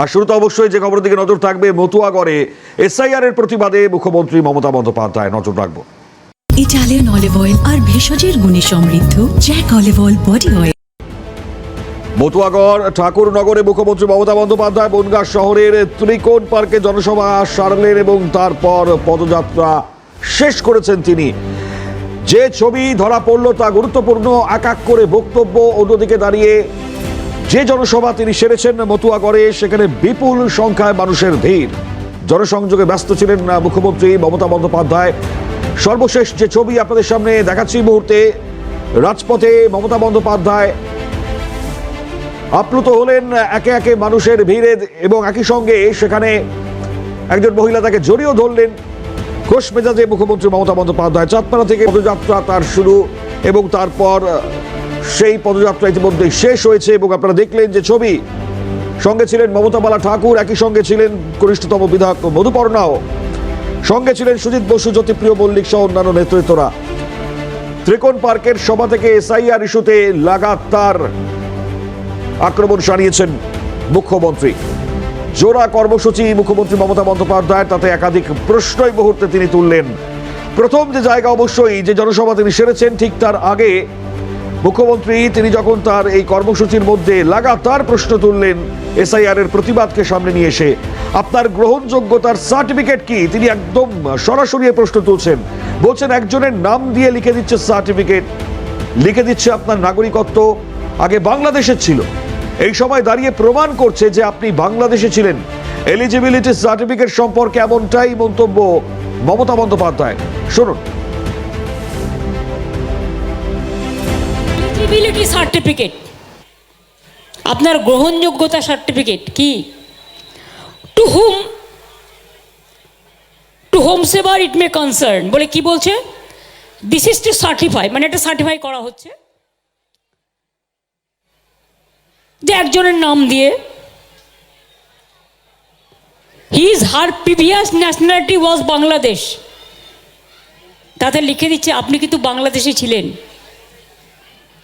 আর শুরুতে অবশ্যই যে খবরের দিকে নজর থাকবে মতুয়াগড়ে এসআইআর এর প্রতিবাদে মুখ্যমন্ত্রী মমতা বন্দ্যোপাধ্যায় নজর রাখব। ইটালিয়ান অলিভ অয়েল আর ভেষজের গুণে সমৃদ্ধ Jack olive oil body oil. Matuagarh ঠাকুরনগরে মুখ্যমন্ত্রী মমতা বন্দ্যোপাধ্যায় বনগাঁ শহরের ত্রিকোণ পার্কে জনসভা সারলেন এবং তারপর পদযাত্রা শেষ করেছেন তিনি। যে ছবি ধরা পড়ল তা গুরুত্বপূর্ণ এক এক করে বক্তব্য অন্যদিকে দাঁড়িয়ে যে জনসভা তিনি সেরেছেন মতুয়াগড়ে, সেখানে বিপুল সংখ্যায় মানুষের ভিড়। জনসংযোগে ব্যস্ত ছিলেন মুখ্যমন্ত্রী মমতা বন্দ্যোপাধ্যায়। সর্বশেষ যে ছবি আপনাদের সামনে দেখাচ্ছি মুহূর্তে, রাজপথে মমতা বন্দ্যোপাধ্যায় আপ্লুত হলেন একে একে মানুষের ভিড়ে এবং একই সঙ্গে সেখানে একজন মহিলা তাকে জড়িয়েও ধরলেন। ঘোষ মেজাজে মুখ্যমন্ত্রী মমতা বন্দ্যোপাধ্যায়। চাঁদপাড়া থেকে পদযাত্রা তার শুরু এবং তারপর সেই পদযাত্রা ইতিমধ্যেই শেষ হয়েছে এবং আপনারা দেখলেন যে ছবি। সঙ্গে ছিলেন মমতা বালা ঠাকুর, একই সঙ্গে ছিলেন কনিষ্ঠতম বিধায়ক মধুপর্ণাও সঙ্গে ছিলেন সুজিত বসু, জ্যোতিপ্রিয় মল্লিক সহ অন্যান্য নেতৃত্বরা। ত্রিকোণ পার্কের সভা থেকে এসআইআর ইস্যুতে লাগাতার আক্রমণ সারিয়েছেন মুখ্যমন্ত্রী। জোড়া কর্মসূচি মুখ্যমন্ত্রী মমতা বন্দ্যোপাধ্যায় তাতে একাধিক প্রশ্নই মুহূর্তে তিনি তুললেন। প্রথম যে জায়গা অবশ্যই, যে জনসভা তিনি সেরেছেন ঠিক তার আগে মুখ্যমন্ত্রী, তিনি যখন তার এই কর্মসূচির মধ্যে লাগাতার প্রশ্ন তুললেন, এসআইআর এর প্রতিবাদকে সামনে নিয়ে এসে, আপনার গ্রহণযোগ্যতার সার্টিফিকেট কি? তিনি একদম সরাসরি প্রশ্ন তুলছেন। বলছেন, একজনের নাম দিয়ে লিখে দিচ্ছে সার্টিফিকেট। লিখে দিচ্ছে আপনার নাগরিকত্ব, আগে বাংলাদেশের ছিল। এই সময় দাঁড়িয়ে প্রমাণ করছে যে আপনি বাংলাদেশে ছিলেন। এলিজিবিলিটি সার্টিফিকেট সম্পর্কে এমনটাই মন্তব্য মমতা বন্দ্যোপাধ্যায়। শুনুন। এলিজিবিলিটি সার্টিফিকেট আপনার গ্রহণযোগ্যতা সার্টিফিকেট কি? To whom to whomsoever it may concern বলে কি বলছে? দিস ইজ টু সার্টিফাই মানে এটা সার্টিফাই করা হচ্ছে। যে একজনের নাম দিয়ে his her previous nationality was Bangladesh তাতে লিখে দিচ্ছে, আপনি কিন্তু বাংলাদেশে ছিলেন।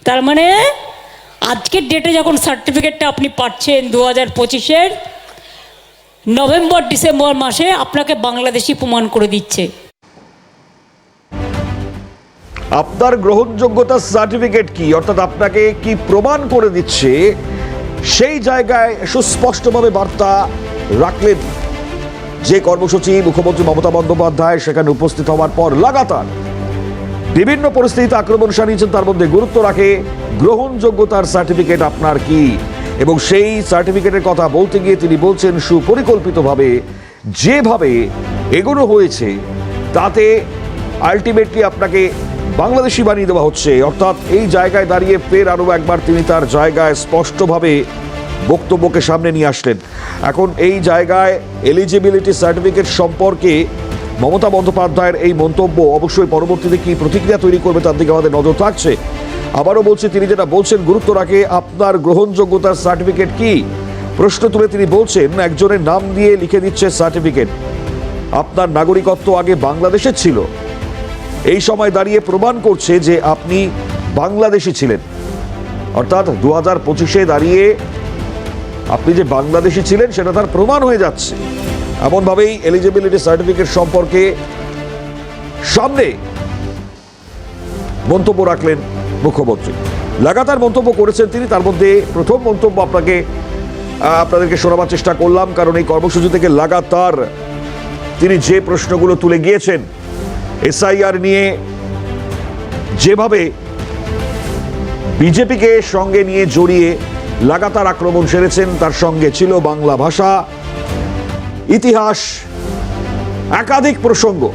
তার মানে আজকের ডেটে যখন সার্টিফিকেটটা আপনি পাচ্ছেন দু হাজার পঁচিশের, নভেম্বর, ডিসেম্বর মাসে আপনাকে বাংলাদেশি প্রমাণ করে দিচ্ছে। আপনার গ্রহণযোগ্যতার সার্টিফিকেট কি? অর্থাৎ আপনাকে কি প্রমাণ করে দিচ্ছে? সেই জায়গায় সুস্পষ্টভাবে বার্তা রাখলেন যে কর্মসূচি মুখ্যমন্ত্রী মমতা বন্দ্যোপাধ্যায়, সেখানে উপস্থিত হওয়ার পর লাগাতার বিভিন্ন পরিস্থিতিতে আক্রমণ সারিয়েছেন তার মধ্যে গুরুত্ব রাখে গ্রহণযোগ্যতার সার্টিফিকেট আপনার কি? এবং সেই সার্টিফিকেটের কথা বলতে গিয়ে তিনি বলছেন, সুপরিকল্পিতভাবে যেভাবে এগোনো হয়েছে, তাতে আলটিমেটলি আপনাকে বাংলাদেশি বানিয়ে দেওয়া হচ্ছে। অর্থাৎ এই জায়গায় দাঁড়িয়ে ফের আরও একবার তিনি তার জায়গায় স্পষ্টভাবে বক্তব্যকে সামনে নিয়ে আসলেন। এখন এই জায়গায় এলিজিবিলিটি সার্টিফিকেট সম্পর্কে মমতা বন্দ্যোপাধ্যায়ের এই মন্তব্য অবশ্যই পরবর্তীতে কি প্রতিক্রিয়া তৈরি করবে তার দিকে আমাদের নজর থাকছে। আবারও বলছি, তিনি যেটা বলছেন, গুরুত্ব রাখে আপনার গ্রহণযোগ্যতার সার্টিফিকেট কি? প্রশ্ন তুলে তিনি বলছেন, একজনের নাম দিয়ে লিখে দিচ্ছে সার্টিফিকেট। আপনার নাগরিকত্ব আগে বাংলাদেশে ছিল। এই সময় দাঁড়িয়ে প্রমাণ করছে যে আপনি বাংলাদেশি ছিলেন। অর্থাৎ দু হাজার পঁচিশে দাঁড়িয়ে আপনি যে বাংলাদেশি ছিলেন, সেটা তার প্রমাণ হয়ে যাচ্ছে। এমনভাবেই এলিজিবিলিটি সার্টিফিকেট সম্পর্কে সামনে মন্তব্য রাখলেন মুখ্যমন্ত্রী। লাগাতার মন্তব্য করেছেন তিনি, তার মধ্যে প্রথম মন্তব্য আপনাকে আপনাদেরকে শোনাবার চেষ্টা করলাম, কারণ এই কর্মসূচি থেকে লাগাতার তিনি যে প্রশ্নগুলো তুলে গিয়েছেন, এসআইআর নিয়ে যেভাবে বিজেপিকে সঙ্গে নিয়ে জড়িয়ে লাগাতার আক্রমণ সেরেছেন, তার সঙ্গে ছিল বাংলা ভাষা। ইতিহাস, একাধিক প্রসঙ্গ।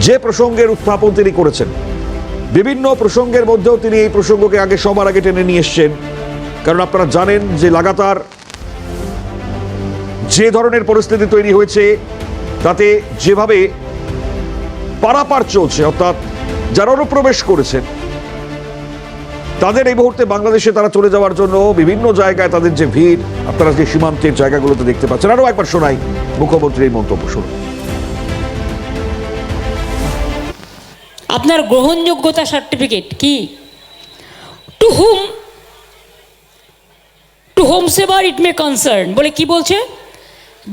যে প্রসঙ্গের উত্থাপন তিনি করেছেন, বিভিন্ন প্রসঙ্গের মধ্যেও তিনি এই প্রসঙ্গকে আগে সবার আগে টেনে নিয়ে এসছেন। কারণ আপনারা জানেন যে লাগাতার যে ধরনের পরিস্থিতি তৈরি হয়েছে, তাতে যেভাবে পারাপার চলছে, অর্থাৎ যারা অনুপ্রবেশ করেছেন তাদের এই মুহূর্তে বাংলাদেশে তারা চলে যাওয়ার জন্য বিভিন্ন জায়গায় তাদের যে ভিড়, আপনারা যে সীমান্তের জায়গাগুলোতে দেখতে পাচ্ছেন। আরও একবার শোনাই মুখ্যমন্ত্রীর মন্তব্য শুনুন। আপনার গ্রহণযোগ্যতা সার্টিফিকেট কি? To whom to whomsoever it may concern বলে কি বলছে?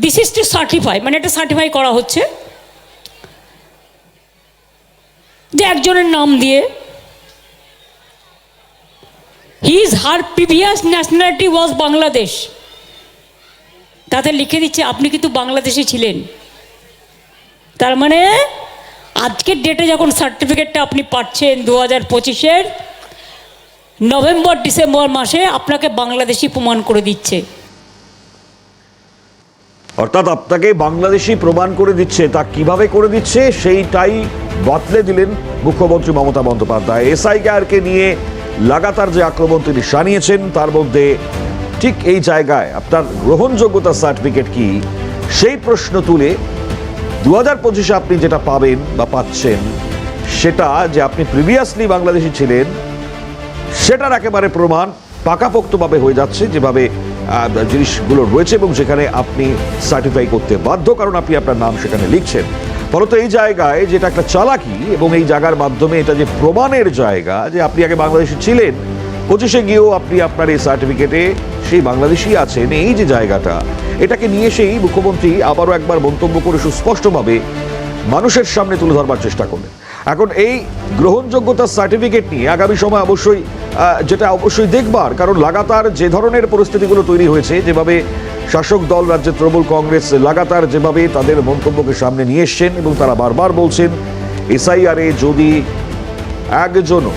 দিস ইজ টু সার্টিফাই মানে এটা সার্টিফাই করা হচ্ছে। যে একজনের নাম দিয়ে his her previous nationality was Bangladesh তাতে লিখে দিচ্ছে, আপনি কিন্তু বাংলাদেশে ছিলেন। তার মানে আজকের ডেটে যখন সার্টিফিকেটটা আপনি পাচ্ছেন দু হাজার পঁচিশের নভেম্বর ডিসেম্বর মাসে আপনাকে বাংলাদেশি প্রমাণ করে দিচ্ছে। অর্থাৎ আপনাকে বাংলাদেশি প্রমাণ করে দিচ্ছে। তা কীভাবে করে দিচ্ছে? সেইটাই বাতলে দিলেন মুখ্যমন্ত্রী মমতা বন্দ্যোপাধ্যায়। এসআইআরকে নিয়ে লাগাতার যে আক্রমণ তিনি সানিয়েছেন তার মধ্যে ঠিক এই জায়গায় আপনার গ্রহণযোগ্যতার সার্টিফিকেট কি? সেই প্রশ্ন তুলে দু হাজার পঁচিশে আপনি যেটা পাবেন বা পাচ্ছেন, সেটা যে আপনি প্রিভিয়াসলি বাংলাদেশি ছিলেন, সেটার একেবারে প্রমাণ পাকাপোক্তভাবে হয়ে যাচ্ছে যেভাবে জিনিসগুলো রয়েছে এবং সেখানে আপনি সার্টিফাই করতে বাধ্য, কারণ আপনি আপনার নাম সেখানে লিখছেন। ফলত এই জায়গায় যেটা একটা চালাকি এবং এই জায়গার মাধ্যমে এটা যে প্রমাণের জায়গা যে আপনি আগে বাংলাদেশে ছিলেন, পঁচিশে গিয়েও আপনি আপনার এই সার্টিফিকেটে সেই বাংলাদেশি আছেন, এই যে জায়গাটা, এটাকে নিয়ে সেই মুখ্যমন্ত্রী আবারও একবার মন্তব্য করে সুস্পষ্টভাবে মানুষের সামনে তুলে ধরবার চেষ্টা করলেন। এখন এই গ্রহণযোগ্যতার সার্টিফিকেট নিয়ে আগামী সময় অবশ্যই যেটা অবশ্যই দেখবার, কারণ লাগাতার যে ধরনের পরিস্থিতিগুলো তৈরি হয়েছে, যেভাবে শাসক দল রাজ্যে তৃণমূল কংগ্রেস লাগাতার যেভাবে তাদের মন্তব্যকে সামনে নিয়ে এসছেন এবং তারা বারবার বলছেন, এসআইআরে যদি একজনও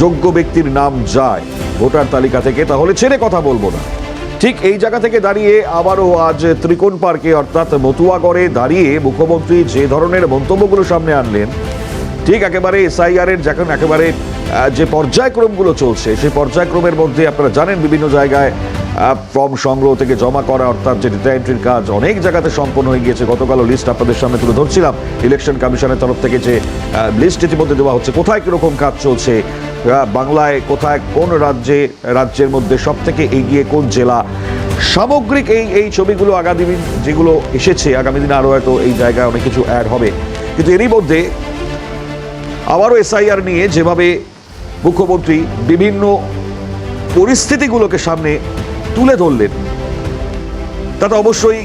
যোগ্য ব্যক্তির নাম যায় ভোটার তালিকা থেকে, তাহলে ছেড়ে কথা বলব না। ঠিক এই জায়গা থেকে দাঁড়িয়ে আবারও আজ ত্রিকোণ পার্কে, অর্থাৎ মতুয়াগড়ে দাঁড়িয়ে মুখ্যমন্ত্রী যে ধরনের মন্তব্যগুলো সামনে আনলেন, ঠিক একেবারে এসআইআর এর যখন একেবারে যে পর্যায়ক্রমগুলো চলছে, সেই পর্যায়ক্রমের মধ্যে আপনারা জানেন বিভিন্ন জায়গায় ফর্ম সংগ্রহ থেকে জমা করা, অর্থাৎ যে ডেটা এন্ট্রির কাজ অনেক জায়গাতে সম্পন্ন হয়ে গিয়েছে। গতকাল লিস্ট আপনাদের সামনে তুলে ধরছিলাম। ইলেকশন কমিশনের তরফ থেকে যে লিস্ট ইতিমধ্যে দেওয়া হচ্ছে, কোথায় কীরকম কাজ চলছে বাংলায় কোথায় কোন রাজ্যে, রাজ্যের মধ্যে সব থেকে এগিয়ে কোন জেলা? সামগ্রিক এই এই ছবিগুলো আগামী দিন যেগুলো এসেছে, আগামী দিনে আরও হয়তো এই জায়গায় অনেক কিছু অ্যাড হবে। কিন্তু এরই মধ্যে আবারও এসআইআর নিয়ে যেভাবে মুখ্যমন্ত্রী বিভিন্ন পরিস্থিতিগুলোকে সামনে তুলে ধরলেন। তাতে অবশ্যই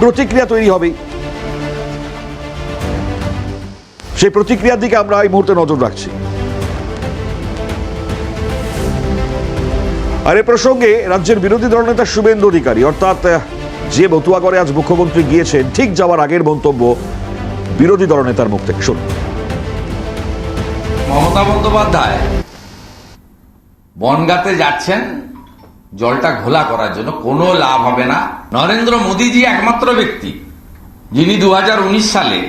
প্রতিক্রিয়া তৈরি হবে। সেই প্রতিক্রিয়ার দিকে আমরা এই মুহূর্তে নজর রাখছি। আর এ প্রসঙ্গে রাজ্যের বিরোধী দলনেতা শুভেন্দু অধিকারী, অর্থাৎ যে বতুয়া করে আজ মুখ্যমন্ত্রী গিয়েছেন, ঠিক যাওয়ার আগের মন্তব্য বিরোধী দলনেতার মুখ থেকে। শুনুন। মমতা বন্দ্যোপাধ্যায় বনগাতে যাচ্ছেন জলটা ঘোলা করার জন্য কোনো লাভ হবে না। নরেন্দ্র মোদীজি একমাত্র ব্যক্তি, যিনি দু হাজার উনিশ সালে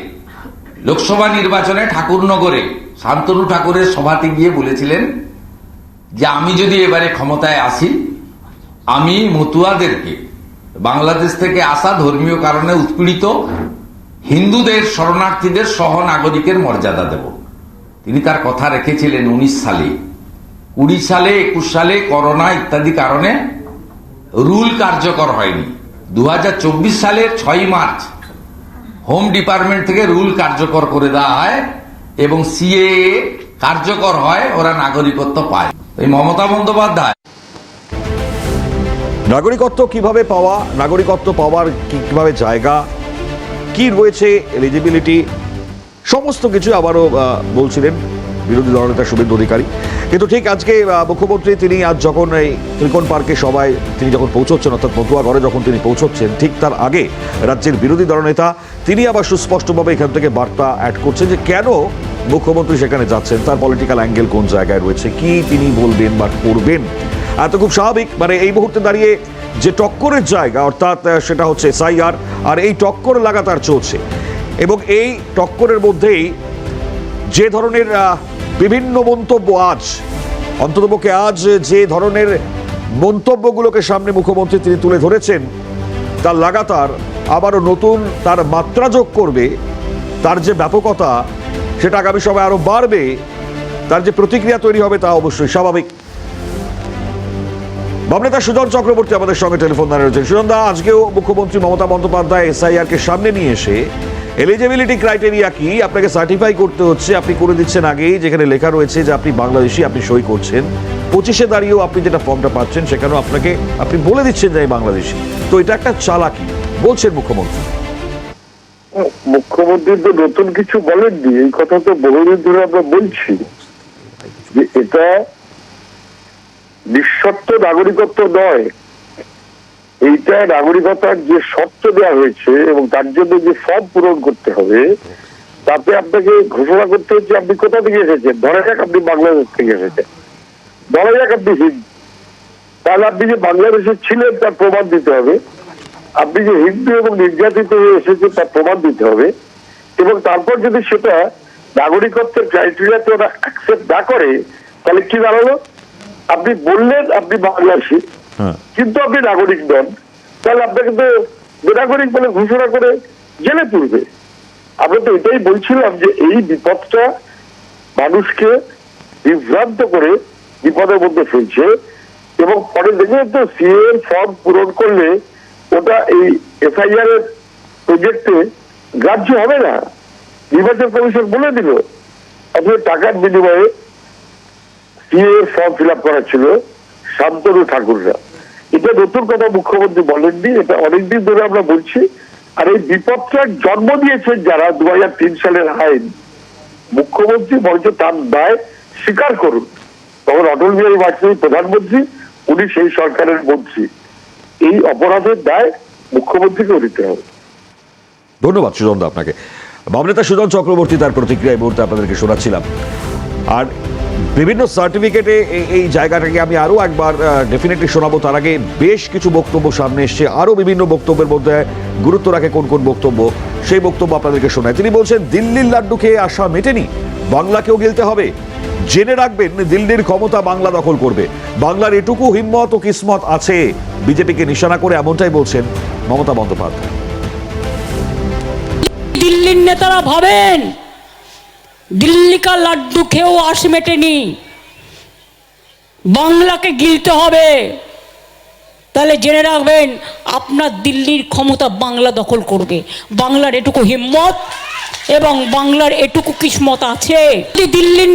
লোকসভা নির্বাচনে ঠাকুরনগরে, শান্তনু ঠাকুরের সভাতে গিয়ে বলেছিলেন যে আমি যদি এবারে ক্ষমতায় আসি, আমি মতুয়াদেরকে, বাংলাদেশ থেকে আসা ধর্মীয় কারণে উৎপীড়িত হিন্দুদের শরণার্থীদের সহ নাগরিকের মর্যাদা দেব। তিনি তার কথা রেখেছিলেন উনিশ সালে। কুড়ি সালে, একুশ সালে করোনা ইত্যাদি কারণে রুল কার্যকর হয়নি। দু হাজার চব্বিশ সালের ছয় মার্চ হোম ডিপার্টমেন্ট থেকে রুল কার্যকর করে দেওয়া হয় এবং সিএ কার্যকর হয়, ওরা নাগরিকত্ব পায়। এই মমতা বন্দ্যোপাধ্যায়। নাগরিকত্ব কীভাবে পাওয়া, নাগরিকত্ব পাওয়ার কীভাবে জায়গা, কি রয়েছে এলিজিবিলিটি সমস্ত কিছু আবারও বলছিলেন বিরোধী দলনেতা শুভেন্দু অধিকারী। কিন্তু ঠিক আজকে মুখ্যমন্ত্রী তিনি আজ যখন এই ত্রিকোণ পার্কে সবাই তিনি যখন পৌঁছচ্ছেন, অর্থাৎ মতুয়াগড়ে যখন তিনি পৌঁছচ্ছেন, ঠিক তার আগে রাজ্যের বিরোধী দলনেতা তিনি আবার সুস্পষ্টভাবে এখান থেকে বার্তা অ্যাড করছেন যে কেন মুখ্যমন্ত্রী সেখানে যাচ্ছেন, তার পলিটিক্যাল অ্যাঙ্গেল কোন জায়গায় রয়েছে, কি তিনি বলবেন বা করবেন। এত খুব স্বাভাবিক মানে এই মুহূর্তে দাঁড়িয়ে যে টক্করের জায়গা, অর্থাৎ সেটা হচ্ছে এসআইআর আর এই টক্কর লাগাতার চলছে। এবং এই টক্করের মধ্যেই যে ধরনের বিভিন্ন মন্তব্য আজ। অন্ততপক্ষে আজ যে ধরনের মন্তব্যগুলোকে সামনে মুখ্যমন্ত্রী তিনি তুলে ধরেছেন তার লাগাতার আবারও নতুন তার মাত্রা যোগ করবে, তার যে ব্যাপকতা সেটা আগামী সময় আরও বাড়বে, তার যে প্রতিক্রিয়া তৈরি হবে তা অবশ্যই স্বাভাবিক। বামনেতা সুজন চক্রবর্তী আমাদের সঙ্গে টেলিফোন দাঁড়িয়ে রয়েছেন। সুজন দা আজকেও মুখ্যমন্ত্রী মমতা বন্দ্যোপাধ্যায় এসআইআর কে সামনে নিয়ে এসে এলিজিবিলিটি ক্রাইটেরিয়া কি? আপনাকে সার্টিফাই করতে হচ্ছে। আপনি করে দিচ্ছেন আগেই যেখানে লেখা রয়েছে যে আপনি বাংলাদেশি, আপনি সই করছেন। পঁচিশে দাঁড়িয়েও আপনি যেটা ফর্মটা পাচ্ছেন সেখানেও আপনাকে আপনি বলে দিচ্ছেন যে আমি বাংলাদেশি। তো এটা একটা চালাকি, বলছেন মুখ্যমন্ত্রী। মুখ্যমন্ত্রী তো নতুন কিছু বলেননি। এই কথা তো বহুদিন ধরে আমরা বলছি যে এটা নিঃশর্ত নাগরিকত্ব নয়। এইটা নাগরিকতার যে শর্ত দেওয়া হয়েছে এবং তার জন্য যে ফর্ম পূরণ করতে হবে, তাতে আপনাকে ঘোষণা করতে হচ্ছে আপনি কোথা থেকে এসেছেন? ধরা যাক আপনি বাংলাদেশ থেকে এসেছেন। ধরা যাক আপনি হিন্দু। তাহলে আপনি যে বাংলাদেশে ছিলেন, তার প্রমাণ দিতে হবে। আপনি যে হিন্দু এবং নির্যাতিত হয়ে এসেছে তার প্রমাণ দিতে হবে। এবং তারপর যদি সেটা নাগরিকত্বের ক্রাইটেরিয়াতে ওরা অ্যাকসেপ্ট না করে, তাহলে কি দাঁড়াল? আপনি বললেন আপনি বাংলাদেশি। কিন্তু আপনি নাগরিক নন, তাহলে আপনাকে তো বেনাগরিক বলে ঘোষণা করে জেলে তুলবে। আমরা তো এটাই বলছিলাম যে এই বিপদটা মানুষকে বিভ্রান্ত করে বিপদের মধ্যে ফেলছে এবং পরে দেখে তো সিএ এর ফর্ম পূরণ করলে ওটা এই এফআইআর এর প্রজেক্টে গ্রাহ্য হবে না। নির্বাচন কমিশন বলে দিল, আপনি টাকার বিনিময়ে সিএ ফর্ম ফিল আপ করা ছিল শান্তনু ঠাকুররা। এটা নতুন কথা মুখ্যমন্ত্রী বলেননি, এটা অনেকদিন ধরে আমরা বলছি। আর এই বিপদটার জন্ম দিয়েছেন যারা দু সালের আইন, মুখ্যমন্ত্রী বরঞ্চ তার দায় স্বীকার করুন। তখন অটল বিহারী বাজপেয়ী প্রধানমন্ত্রী, উনি সেই সরকারের মন্ত্রী। এই অপরাধের দায় মুখ্যমন্ত্রীকেও নিতে হবে। ধন্যবাদ সুজন আপনাকে। বামনেতা সুজন চক্রবর্তী তার প্রতিক্রিয়া এই মুহূর্তে আপনাদেরকে শোনাচ্ছিলাম। আর বিভিন্ন সার্টিফিকেটে এই জায়গাটাকে আমি আরও একবার ডেফিনেটলি শোনাবো। তার আগে বেশ কিছু বক্তব্য সামনে এসছে। আরও বিভিন্ন বক্তব্যের মধ্যে গুরুত্ব রাখে কোন কোন বক্তব্য। সেই বক্তব্য আপনাদেরকে শোনায়। তিনি বলছেন, দিল্লির লাড্ডু খেয়ে আশা মেটেনি। বাংলাকেও গেলতে হবে। জেনে রাখবেন, দিল্লির ক্ষমতা বাংলা দখল করবে। বাংলার এটুকু হিম্মত ও কিসমত আছে। বিজেপিকে নিশানা করে এমনটাই বলছেন মমতা বন্দ্যোপাধ্যায়। দিল্লির নেতারা ভাবেন দিল্লি কা লাড্ডু খেয়েও আশ মেটেনি। বাংলাকে গিলতে হবে। তাহলে জেনে রাখবেন, আপনার দিল্লির ক্ষমতা বাংলা দখল করবে। বাংলার এটুকু হিম্মত এবং বাংলার এটুকু কিসমত আছে। দিল্লির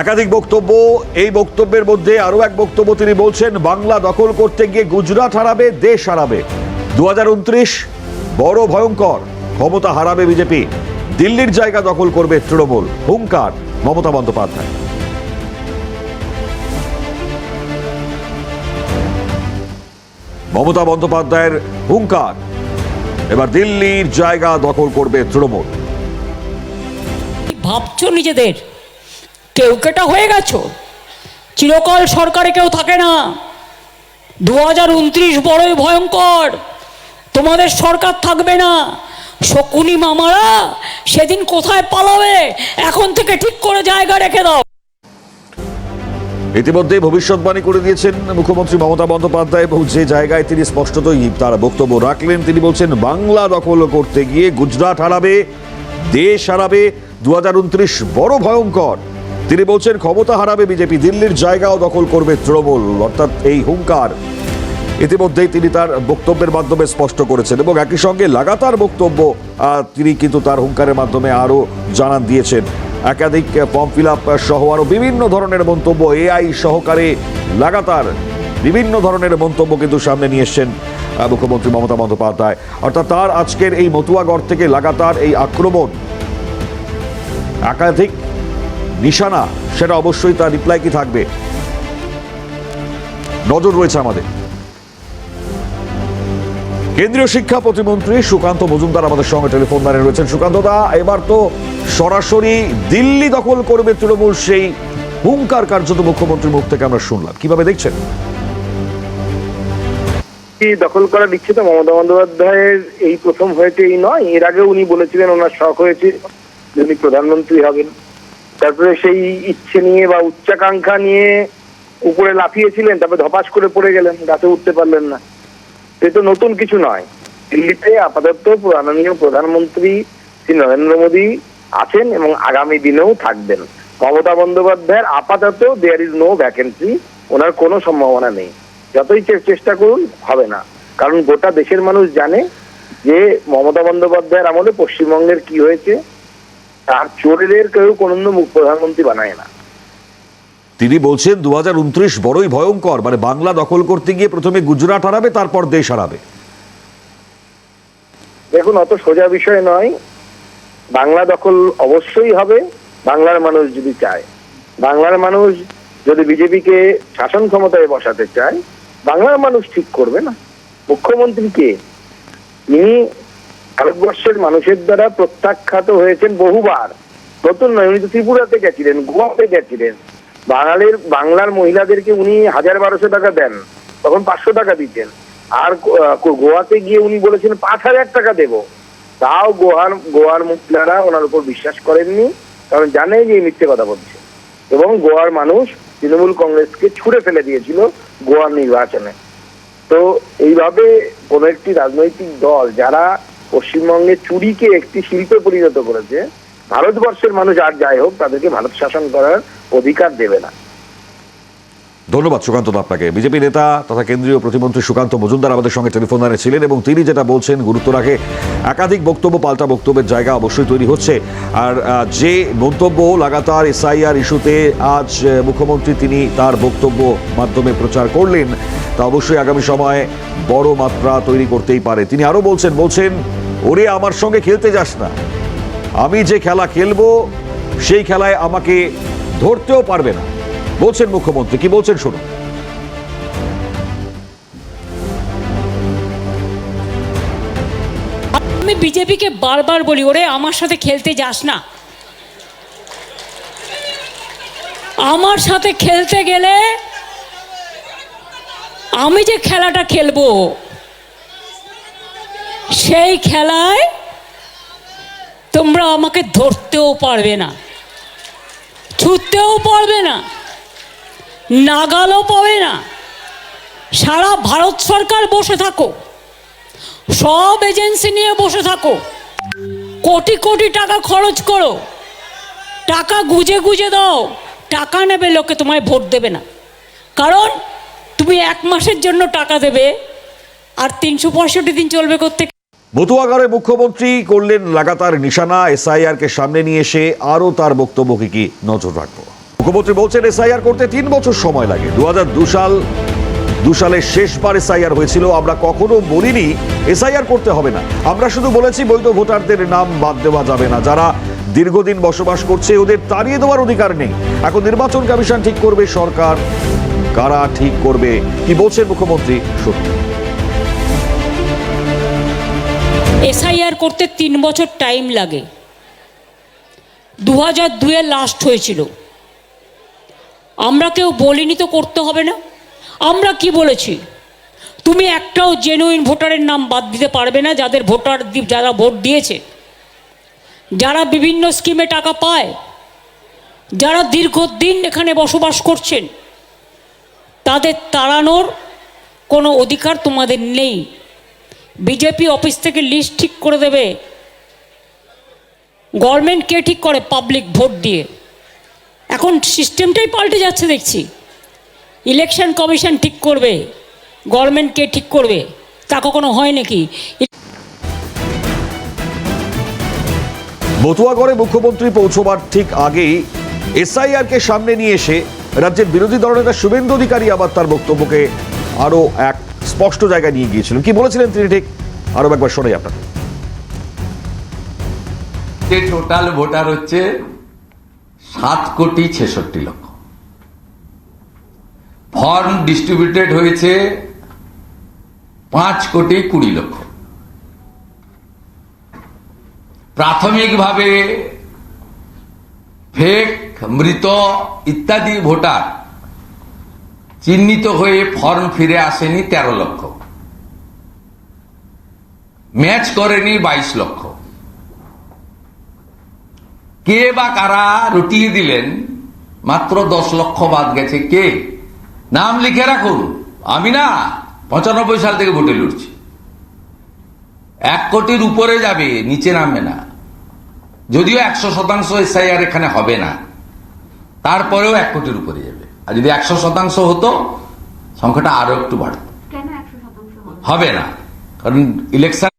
একাধিক বক্তব্য, এই বক্তব্যের মধ্যে আরও এক বক্তব্য তিনি বলছেন, বাংলা দখল করতে গিয়ে গুজরাট হারাবে, দেশ হারাবে। দু হাজার উনত্রিশ বড় ভয়ঙ্কর। ক্ষমতা হারাবে বিজেপি। দিল্লির জায়গা দখল করবে তৃণমূল। হুঙ্কার, মমতা বন্দ্যোপাধ্যায়। মমতা বন্দ্যোপাধ্যায়ের হুঙ্কার। এবার দিল্লির জায়গা দখল করবে তৃণমূল। ভাবছ নিজেদের? কেউ কেটা হয়ে গেছো? চিরকাল সরকারে কেউ থাকে না। দু হাজার উনত্রিশ বড়ই ভয়ঙ্কর। তোমাদের সরকার থাকবে না। শকুনি মামারা সেদিন কোথায় পালাবে? এখন থেকে ঠিক করে জায়গা রেখে দাও। ইতিমধ্যে ভবিষ্যৎবাণী করে দিয়েছেন মুখ্যমন্ত্রী মমতা বন্দ্যোপাধ্যায় এবং যে জায়গায় তিনি স্পষ্টতই তার বক্তব্য রাখলেন, তিনি বলছেন, বাংলা দখল করতে গিয়ে গুজরাট হারাবে, দেশ হারাবে দু হাজার উনত্রিশ বড় ভয়ঙ্কর। তিনি বলছেন, ক্ষমতা হারাবে বিজেপি, দিল্লির জায়গাও দখল করবে তৃণমূল। অর্থাৎ এই হুঙ্কার। ইতিমধ্যেই তিনি তার বক্তব্যের মাধ্যমে স্পষ্ট করেছেন এবং একই সঙ্গে লাগাতার বক্তব্য তিনি কিন্তু তার হুঙ্কারের মাধ্যমে আরও জানান দিয়েছেন। একাধিক ফর্ম ফিল আপ সহ আরও বিভিন্ন ধরনের মন্তব্য, এআই সহকারে লাগাতার বিভিন্ন ধরনের মন্তব্য কিন্তু সামনে নিয়ে এসছেন মুখ্যমন্ত্রী মমতা বন্দ্যোপাধ্যায়। অর্থাৎ তার আজকের এই মতুয়াগড় থেকে লাগাতার এই আক্রমণ, একাধিক নিশানা, সেটা অবশ্যই তার রিপ্লাই কি থাকবে? নজর রয়েছে আমাদের। কেন্দ্রীয় শিক্ষা প্রতিমন্ত্রী সুকান্ত মজুমদার আমাদের সঙ্গে টেলিফোন লাইনে রয়েছেন। সুকান্ত দা, এবার তো সরাসরি দিল্লি দখল করবে তৃণমূল সেই হুঙ্কার কার্যত মুখ্যমন্ত্রীর মুখ থেকে আমরা শুনলাম। কীভাবে দেখছেন? দখল করা নিশ্চিত? মমতা বন্দ্যোপাধ্যায়ের এই প্রথম হয়েছে এই নয়। এর আগে উনি বলেছিলেন ওনার শখ হয়েছে উনি প্রধানমন্ত্রী হবেন। তারপরে সেই ইচ্ছে নিয়ে বা উচ্চাকাঙ্ক্ষা নিয়ে উপরে লাফিয়েছিলেন, তারপরে ধপাস করে পড়ে গেলেন গাছে উঠতে পারলেন না। সে তো নতুন কিছু নয়। দিল্লিতে আপাতত মাননীয় প্রধানমন্ত্রী শ্রী নরেন্দ্র মোদী আছেন এবং আগামী দিনেও থাকবেন। মমতা বন্দ্যোপাধ্যায়ের আপাতত দেয়ার ইজ নো ভ্যাকেন্সি ওনার কোনো সম্ভাবনা নেই। যতই চেষ্টা করুন, হবে না। কারণ গোটা দেশের মানুষ জানে যে মমতা বন্দ্যোপাধ্যায়ের আমলে পশ্চিমবঙ্গের কি হয়েছে। তার চোরেদের কেউ কোনোদিন মুখ প্রধানমন্ত্রী বানায় না। তিনি বলছেন দু বড়ই ভয়ঙ্কর। মানে বাংলা দখল করতে গিয়ে প্রথমে গুজরাট হারাবে, তারপর দেশ হারাবে। দেখুন, অত সোজা বিষয় নয়। বাংলা দখল অবশ্যই হবে, বাংলার মানুষ যদি চায়। বাংলার মানুষ যদি বিজেপিকে শাসন ক্ষমতায় বসাতে চায়, বাংলার মানুষ ঠিক করবে না। মুখ্যমন্ত্রী কে? তিনি ভারতবর্ষের মানুষের দ্বারা প্রত্যাখ্যাত হয়েছেন বহুবার। নতুন নয়, উনি তো ত্রিপুরাতে গেছিলেন, গোয়াতে গেছিলেন। বাঙালির, বাংলার মহিলাদেরকে উনি হাজার বারোশো টাকা দেন, তখন পাঁচশো টাকা দিতেন। আর গোয়াতে গিয়ে উনি বলেছেন, পাঁচ হাজার টাকা দেব। তাও গোয়ার গোয়ার মহিলারা ওনার উপর বিশ্বাস করেননি, কারণ জানে যে মিথ্যে কথা বলছে। এবং গোয়ার মানুষ তৃণমূল কংগ্রেসকে ছুড়ে ফেলে দিয়েছিল গোয়ার নির্বাচনে। তো এইভাবে কোন একটি রাজনৈতিক দল যারা পশ্চিমবঙ্গে চুরিকে একটি শিল্পে পরিণত করেছে, ভারতবর্ষের মানুষ আর যাই হোক, তাদেরকে ভারত শাসন করার অধিকার দেবে না। ধন্যবাদ সুকান্ত আপনাকে। বিজেপি নেতা তথা কেন্দ্রীয় প্রতিমন্ত্রী সুকান্ত মজুমদার আমাদের সঙ্গে টেলিফোন লাইনে ছিলেন এবং তিনি যেটা বলছেন গুরুত্ব রাখে, একাধিক বক্তব্য, পাল্টা বক্তব্যের জায়গা অবশ্যই তৈরি হচ্ছে। আর যে মন্তব্য লাগাতার এসআইআর ইস্যুতে আজ মুখ্যমন্ত্রী তিনি তার বক্তব্য মাধ্যমে প্রচার করলেন, তা অবশ্যই আগামী সময়ে বড় মাত্রা তৈরি করতেই পারে। তিনি আরও বলছেন বলছেন, ওরে, আমার সঙ্গে খেলতে যাস না। আমি যে খেলা খেলব, সেই খেলায় আমাকে ধরতেও পারবে না। বলছেন মুখ্যমন্ত্রী, কি বলছেন শুনুন। আমি বিজেপিকে বারবার বলি, ওরে আমার সাথে খেলতে যাস না। আমার সাথে খেলতে গেলে আমি যে খেলাটা খেলব, সেই খেলায় তোমরা আমাকে ধরতেও পারবে না। ছুটতেও পারবে না, নাগালও পাবে না। সারা ভারত সরকার বসে থাকো, সব এজেন্সি নিয়ে বসে থাকো। কোটি কোটি টাকা খরচ করো, টাকা গুজে গুজে দাও, টাকা নেবে লোকে, তোমায় ভোট দেবে না। কারণ তুমি এক মাসের জন্য টাকা দেবে, আর তিনশো পঁয়ষট্টি দিন চলবে করতে মতুয়াগারে মুখ্যমন্ত্রী করলেন লাগাতার নিশানা। এসআইআর কে সামনে নিয়ে এসে আরও তার বক্তব্যকে কি নজর রাখব? মুখ্যমন্ত্রী বলছেন, এসআইআর করতে তিন বছর সময় লাগে। দু সাল, দু সালে শেষবার এসআইআর হয়েছিল। আমরা কখনো বলিনি, এসআইআর করতে হবে না। আমরা শুধু বলেছি, বৈধ ভোটারদের নাম বাদ দেওয়া যাবে না। যারা দীর্ঘদিন বসবাস করছে, ওদের তাড়িয়ে দেওয়ার অধিকার নেই। এখন নির্বাচন কমিশন ঠিক করবে, সরকার কারা ঠিক করবে, কি বলছেন মুখ্যমন্ত্রী? শুনুন। এসআইআর করতে তিন বছর টাইম লাগে। দু হাজার দুয়ে লাস্ট হয়েছিল। আমরা কেউ বলিনি তো করতে হবে না। আমরা কি বলেছি? তুমি একটাও জেনুইন ভোটারের নাম বাদ দিতে পারবে না, যাদের ভোটার যারা ভোট দিয়েছে। যারা বিভিন্ন স্কিমে টাকা পায়, যারা দীর্ঘদিন এখানে বসবাস করছেন, তাদের তাড়ানোর কোনো অধিকার তোমাদের নেই। বিজেপি অফিস থেকে লিস্ট ঠিক করে দেবে। গভর্নমেন্ট কে ঠিক করে? পাবলিক ভোট দিয়ে। এখন সিস্টেমটাই পাল্টে যাচ্ছে দেখছি। ইলেকশন কমিশন ঠিক করবে। গভর্নমেন্ট কে ঠিক করবে। তা কখনো হয় নাকি? মতুয়াগড়ে মুখ্যমন্ত্রী পৌঁছবার ঠিক আগেই এসআইআর কে সামনে নিয়ে এসে রাজ্যের বিরোধী দলনেতা শুভেন্দু অধিকারী আবার তার বক্তব্যকে আরও এক স্পষ্ট জায়গায় নিয়ে গিয়েছিলেন। কি বলেছিলেন তিনি ঠিক? আরও একবার শোনাই আপনাকে। যে টোটাল ভোটার হচ্ছে সাত কোটি ছেষট্টি লক্ষ। ফর্ম ডিস্ট্রিবিউটেড হয়েছে পাঁচ কোটি কুড়ি লক্ষ। প্রাথমিকভাবে ফেক মৃত ইত্যাদি ভোটার চিহ্নিত হয়ে ফর্ম ফিরে আসেনি তেরো লক্ষ। ম্যাচ করেনি বাইশ লক্ষ। কে বা কারা রটিয়ে দিলেন, মাত্র দশ লক্ষ বাদ গেছে কে? নাম লিখে রাখুন, আমি না, পঁচানব্বই সাল থেকে ভোটে লড়ছি এক কোটির উপরে যাবে, নিচে নামবে না। যদিও একশো শতাংশ এসআইআর এখানে হবে না, তারপরেও এক কোটির উপরে যাবে। আর যদি একশো শতাংশ হতো সংখ্যাটা আরও একটু বাড়ত। হবে না। কারণ ইলেকশন